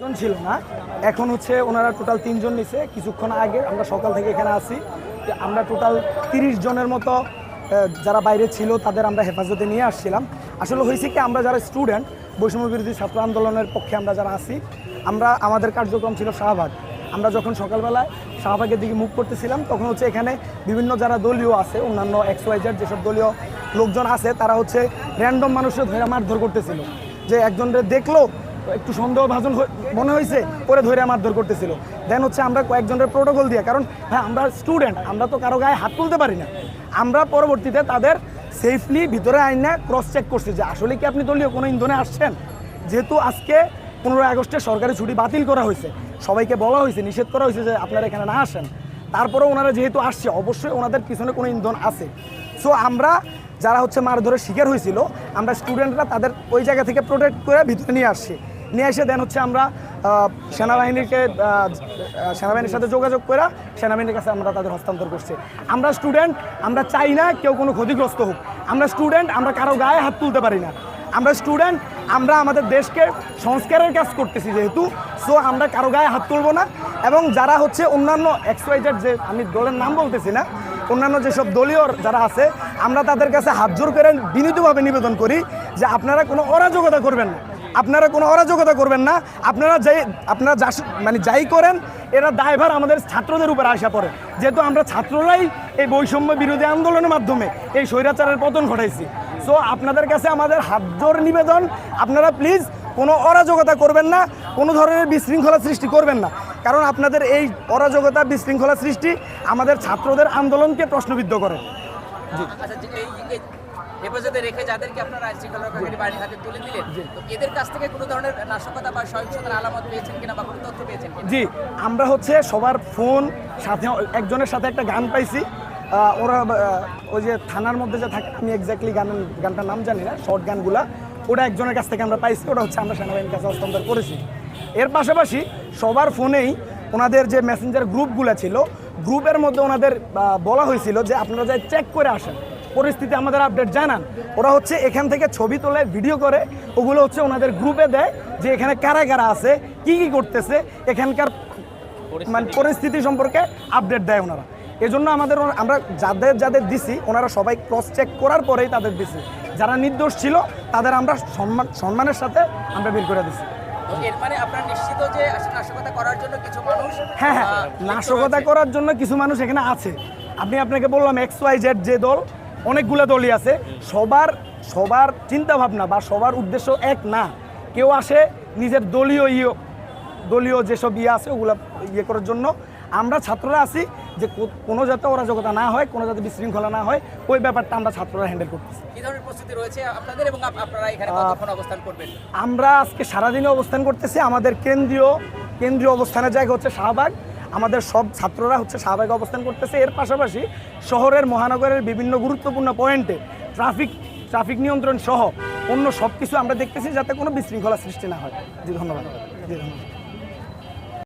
জন ছিল না। এখন হচ্ছে ওনারা টোটাল তিনজন নিছে। কিছুক্ষণ আগে আমরা সকাল থেকে এখানে আসি আমরা টোটাল তিরিশ জনের মতো যারা বাইরে ছিল তাদের আমরা হেফাজতে নিয়ে আসছিলাম। আসলে হয়েছে কি, আমরা যারা স্টুডেন্ট বৈষম্য বিরোধী ছাত্র আন্দোলনের পক্ষে আমরা যারা আছি, আমরা, আমাদের কার্যক্রম ছিল শাহবাগ। আমরা যখন সকালবেলায় শাহবাগের দিকে মুখ করতেছিলাম, তখন হচ্ছে এখানে বিভিন্ন যারা দলীয় আছে, অন্যান্য এক্স ওয়াইজের যেসব দলীয় লোকজন আছে, তারা হচ্ছে র্যান্ডম মানুষের ধরে মারধর করতেছিল। যে একজনের দেখল একটু সন্দেহভাজন মনে হয়েছে পরে ধরে মারধর করতেছিল। দেন হচ্ছে আমরা কয়েকজনের প্রোটোকল দিয়ে, কারণ হ্যাঁ আমরা স্টুডেন্ট আমরা তো কারও গায়ে হাত তুলতে পারি না। আমরা পরবর্তীতে তাদের সেফলি ভিতরে আইনা ক্রস চেক করছি যে আসলে কি আপনি দলীয় কোনো ইন্ধনে আসছেন? যেহেতু আজকে পনেরোই আগস্টে সরকারি ছুটি বাতিল করা হয়েছে। সবাইকে বলা হয়েছে, নিষেধ করা হয়েছে যে আপনারা এখানে না আসেন। তারপরে ওনারা যেহেতু আসছে, অবশ্যই ওনাদের পিছনে কোনো ইন্ধন আছে। সো আমরা যারা হচ্ছে মারধরের শিকার হয়েছিল, আমরা স্টুডেন্টরা তাদের ওই জায়গা থেকে প্রোটেক্ট করে ভিতরে নিয়ে আসছি। নিয়ে এসে দেন হচ্ছে আমরা সেনাবাহিনীকে সেনাবাহিনীর সাথে যোগাযোগ করে সেনাবাহিনীর কাছে আমরা তাদের হস্তান্তর করছি। আমরা স্টুডেন্ট আমরা চাই না কেউ কোনো ক্ষতিগ্রস্ত হোক। আমরা স্টুডেন্ট আমরা কারও গায়ে হাত তুলতে পারি না। আমরা স্টুডেন্ট আমরা আমাদের দেশকে সংস্কারের কাজ করতেছি যেহেতু সো আমরা কারও গায়ে হাত তুলবো না। এবং যারা হচ্ছে অন্যান্য এক্সওয়াইজেড যে, আমি দলের নাম বলতেছি না, অন্যান্য যেসব দলীয় যারা আছে, আমরা তাদের কাছে হাত জোর করে বিনীতভাবে নিবেদন করি যে আপনারা কোনো অরাজকতা করবেন না। আপনারা কোনো অরাজকতা করবেন না। আপনারা যাই আপনারা যা মানে যাই করেন, এরা দায়ভার আমাদের ছাত্রদের উপর আসা পড়ে। যেহেতু আমরা ছাত্ররাই এই বৈষম্য বিরোধী আন্দোলনের মাধ্যমে এই স্বৈরাচারের পতন ঘটাইছি। সো আপনাদের কাছে আমাদের হাত জোর নিবেদন। আপনারা প্লিজ কোনো অরাজকতা করবেন না, কোনো ধরনের বিশৃঙ্খলা সৃষ্টি করবেন না। কারণ আপনাদের এই অরাজকতা, বিশৃঙ্খলা সৃষ্টি আমাদের ছাত্রদের আন্দোলনকে প্রশ্নবিদ্ধ করে। আচ্ছা হেফাজতে রেখে যাদেরকে আপনারা রক্ষাকারী বাহিনীর হাতে তুলে দিলেন তো এদের কাছ থেকে কোনো ধরনের নাশকতা বা সহিংসতার আলামত পেয়েছেন কিনা বা কোনো তথ্য পেয়েছেন জি আমরা হচ্ছে সবার ফোন সাথে একজনের সাথে একটা গান পাইছি। ওরা ওই যে থানার মধ্যে যে থাকে আমি এক্স্যাক্টলি গান গানটার নাম জানি না শর্ট গানগুলা ওটা একজনের কাছ থেকে আমরা পাইছি ওটা হচ্ছে আমরা সেনাবাহিনীর কাছে হস্তান্তর করেছি। এর পাশাপাশি সবার ফোনেই ওনাদের যে মেসেঞ্জার গ্রুপগুলো ছিল গ্রুপের মধ্যে ওনাদের বলা হয়েছিল যে আপনারা যাই চেক করে আসেন। পরিস্থিতি আমাদের আপডেট জানান। ওরা হচ্ছে এখান থেকে ছবি তোলে ভিডিও করে। ওগুলো হচ্ছে ওনাদের গ্রুপে দেয় যে এখানে কারা কারা আছে কি কি করতেছে এখানকার মানে পরিস্থিতি সম্পর্কে আপডেট দেয় ওনারা। এজন্য আমাদের আমরা যাদের যাদের দিছি ওনারা সবাই ক্রস চেক করার পরেই তাদের দিছি। যারা নির্দোষ ছিল তাদের আমরা সম্মান সম্মানের সাথে আমরা বের করে দিছি। মানে আপনারা নিশ্চিত যে আসলে নাশকতা করার জন্য কিছু মানুষ হ্যাঁ হ্যাঁ নাশকতা করার জন্য কিছু মানুষ এখানে আছে। আপনি আপনাকে বললাম এক্স ওয়াই জেড যে দল অনেকগুলো দলই আছে। সবার সবার চিন্তা ভাবনা বা সবার উদ্দেশ্য এক না। কেউ আসে নিজের দলীয় ইয়ে দলীয় যেসব ইয়ে আছে ওগুলো ইয়ে করার জন্য। আমরা ছাত্ররা আছি যে কোনো যাতে অরাজকতা না হয় কোনো যাতে বিশৃঙ্খলা না হয় ওই ব্যাপারটা আমরা ছাত্ররা হ্যান্ডেল করতেছি। কি ধরনের প্রস্তুতি রয়েছে আপনাদের এবং আপনারা এখানে কতক্ষণ অবস্থান করবেন? আমরা আজকে সারাদিনে অবস্থান করতেছি আমাদের কেন্দ্রীয় কেন্দ্রীয় অবস্থানের জায়গা হচ্ছে শাহবাগ। আমাদের সব ছাত্ররা হচ্ছে স্বাভাবিক অবস্থান করতেছে। এর পাশাপাশি শহরের, মহানগরের বিভিন্ন গুরুত্বপূর্ণ পয়েন্টে ট্রাফিক ট্রাফিক নিয়ন্ত্রণ সহ অন্য সব কিছু আমরা দেখতেছি যাতে কোনো বিশৃঙ্খলা সৃষ্টি না হয়। জি, ধন্যবাদ। জি, ধন্যবাদ।